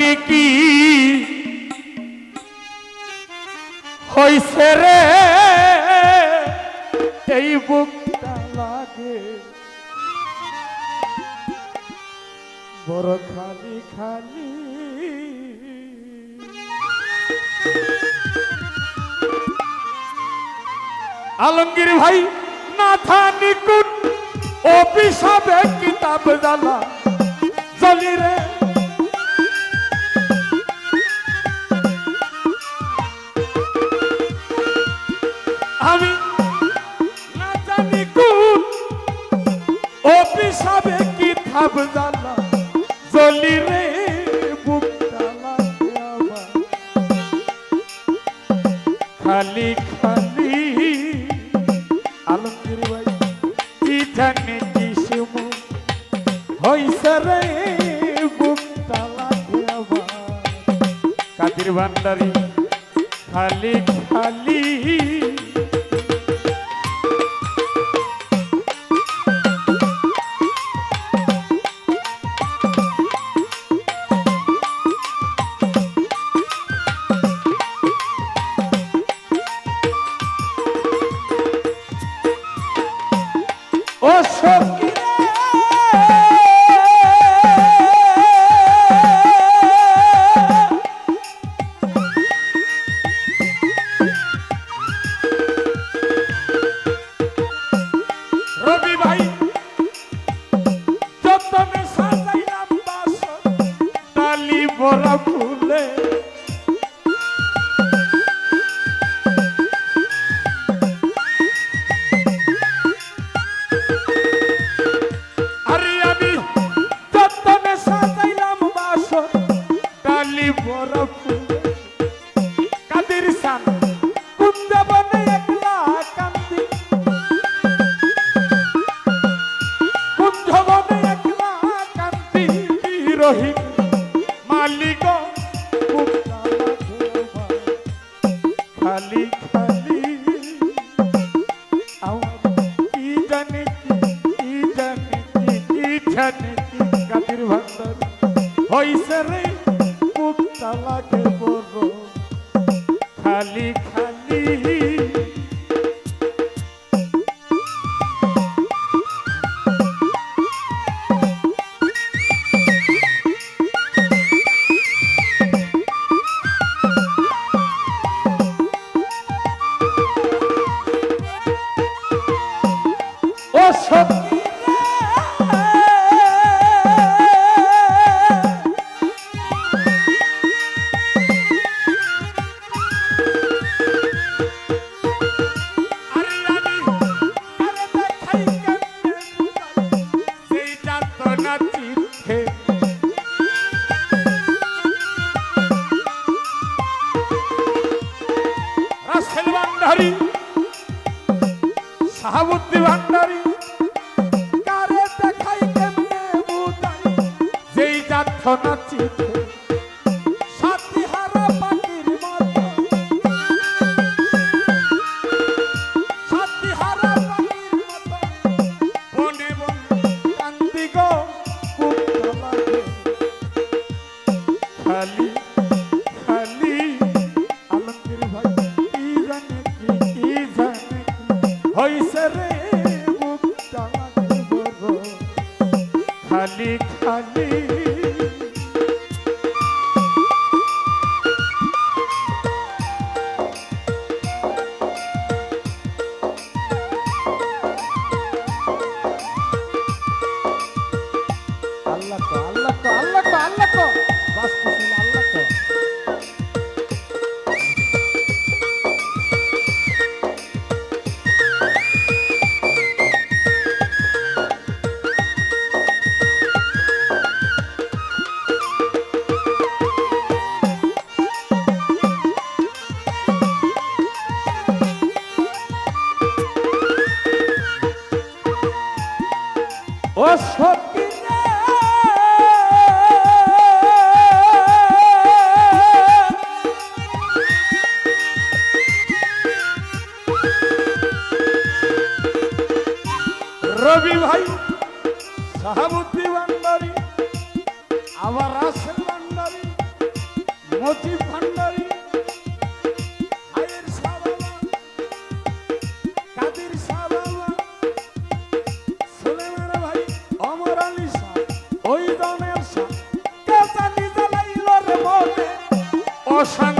কেমনি কি হইছে রে, এই বুকটা লাগে। বড় খালি খালি। আলমগীর ভাই, নাথা নিকুট ও পিসাবে কিতাব জ্বালা চলি রে আমি বলবু মালিক সত্য take ও vamos a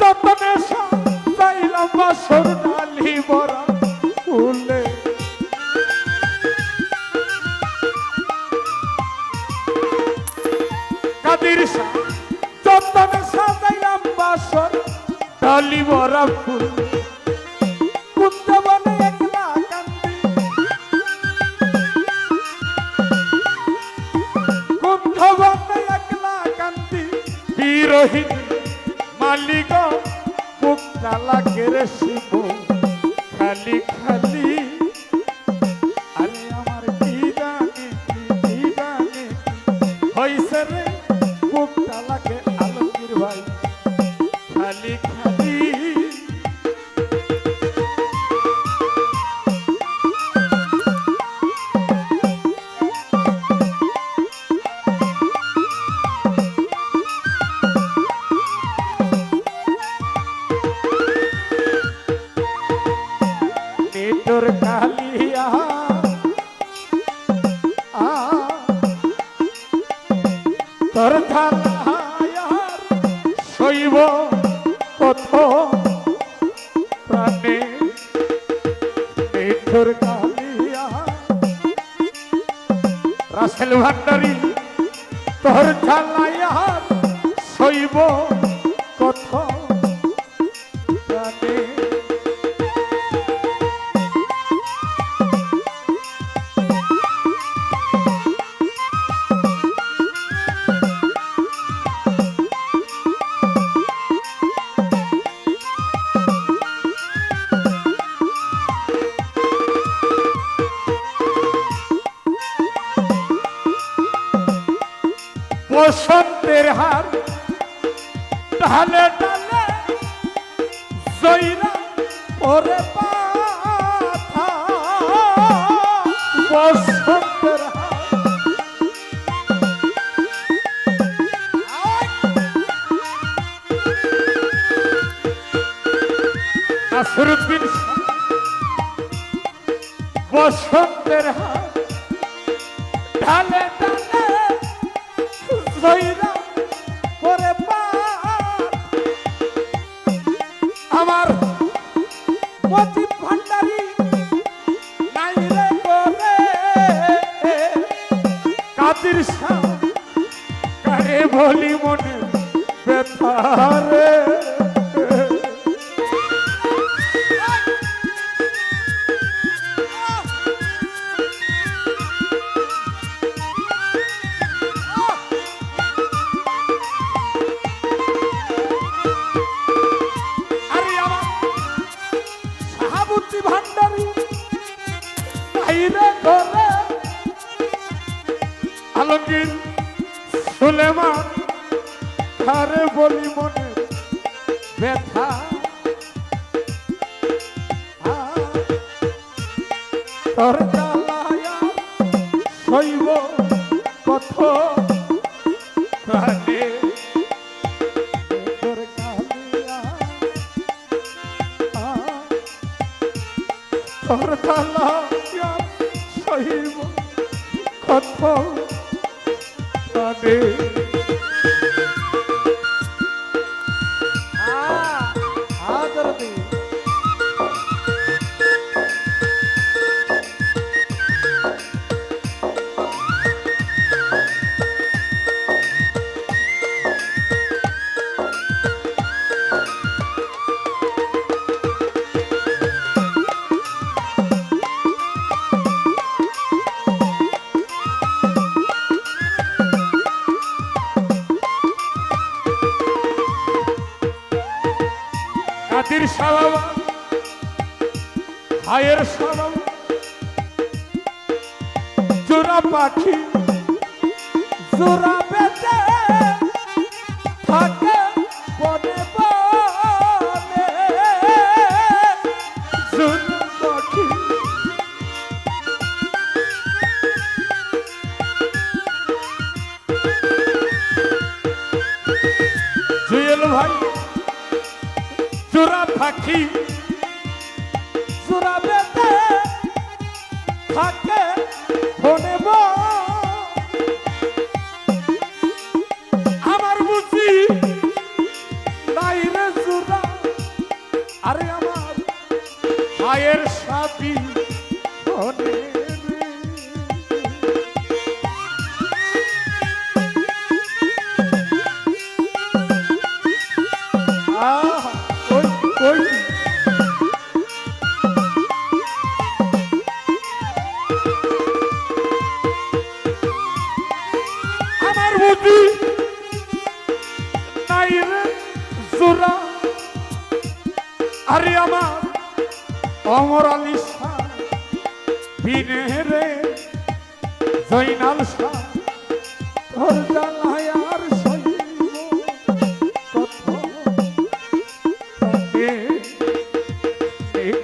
রতনে সাইলাম বাসর ডালি বরা ফুলে কাদির শাহ রতনে সাজাইলাম বাসর ডালি বরা খালি খালি ধর শৈব পথ প্রাণে। রাসেল ভান্ডারী ডালে ডালে জৈরা ওরে পাথা। বসন্তের হাত। ডালে ডালে জৈরা ভোলি মনে ব্যথার তোর জ্বালায়া শৈব কত সাবাবা হায়ের সাবাবা জোড়া পাখি জোড়া বেঁচে থাকে বনে বনে। জোড়া পাখি জুয়েল ভাই। চোরা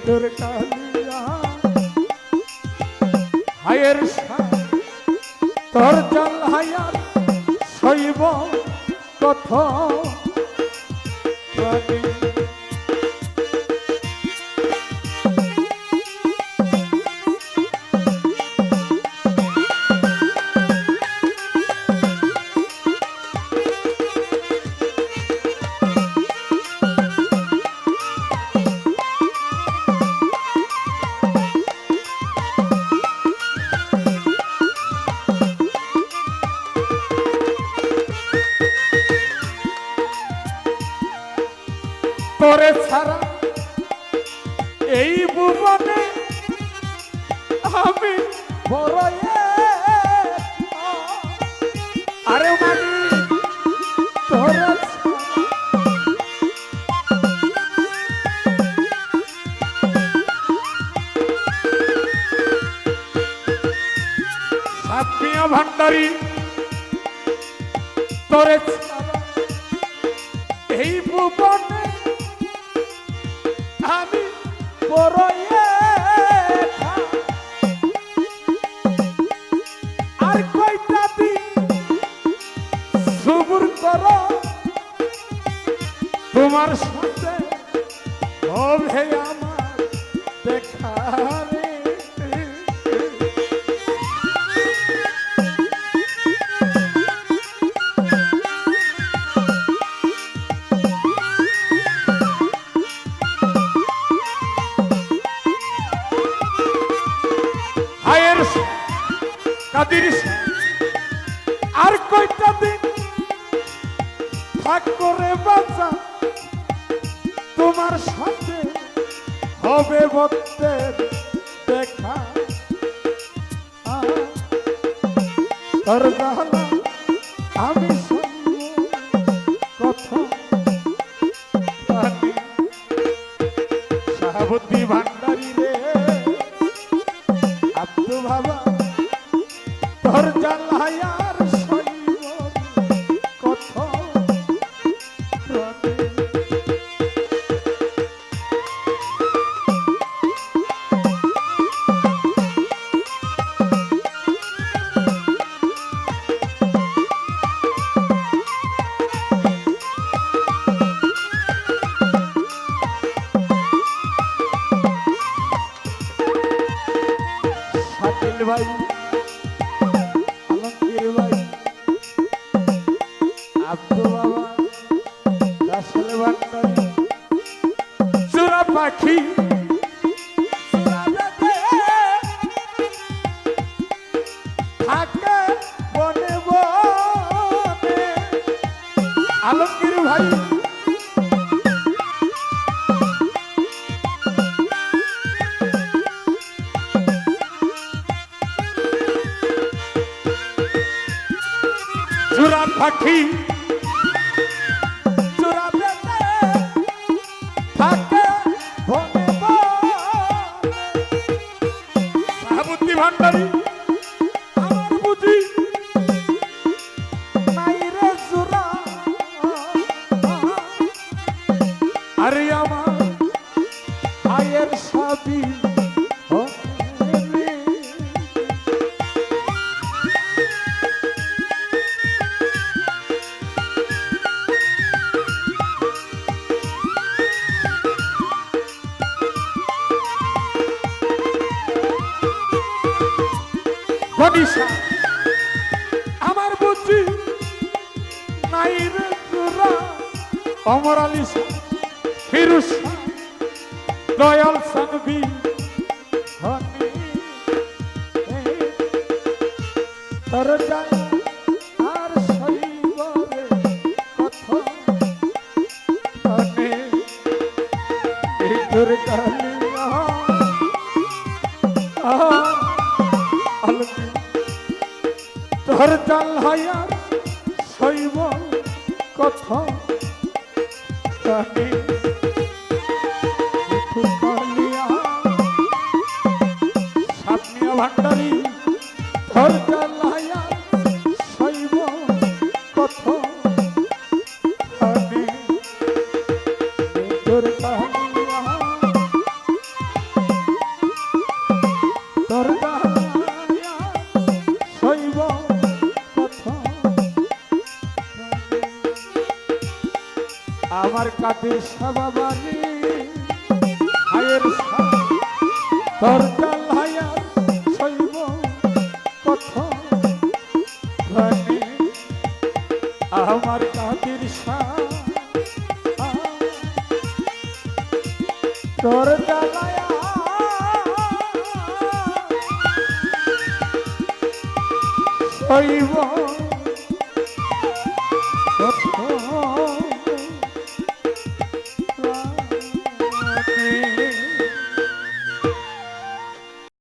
তোর কালিয়া। হায়ের তোর জাল হায়ার শৈব কথা তোরে ছাড়া এই ভুবনে আমি। আরে ভান্ডারী তোরে এই ভুবনে তোমার সাথে হবে আমার দেখা। কাদির আর কয়টা দিন করে বাঁচা? তোমার সাথে হবে ভক্তের দেখা। আহ, আমি তোর জ্বালায়ার আব্দু বাবা রাসেল ভান্ডারি চূড়া পাখি আলমগীর ভাই চূড়া পাখি সাহাবুদ্দি আমার বুঝি নাই রে তোরা। অমর আলী শাহ, ফিরুজ দয়াল সানবি তোর যায় হায়ার শৈব কথা সবাবারে হায়ের তোর জাল হায়ার শৈব কথা আমার কাদের সা তোর জ্বালায়া শৈব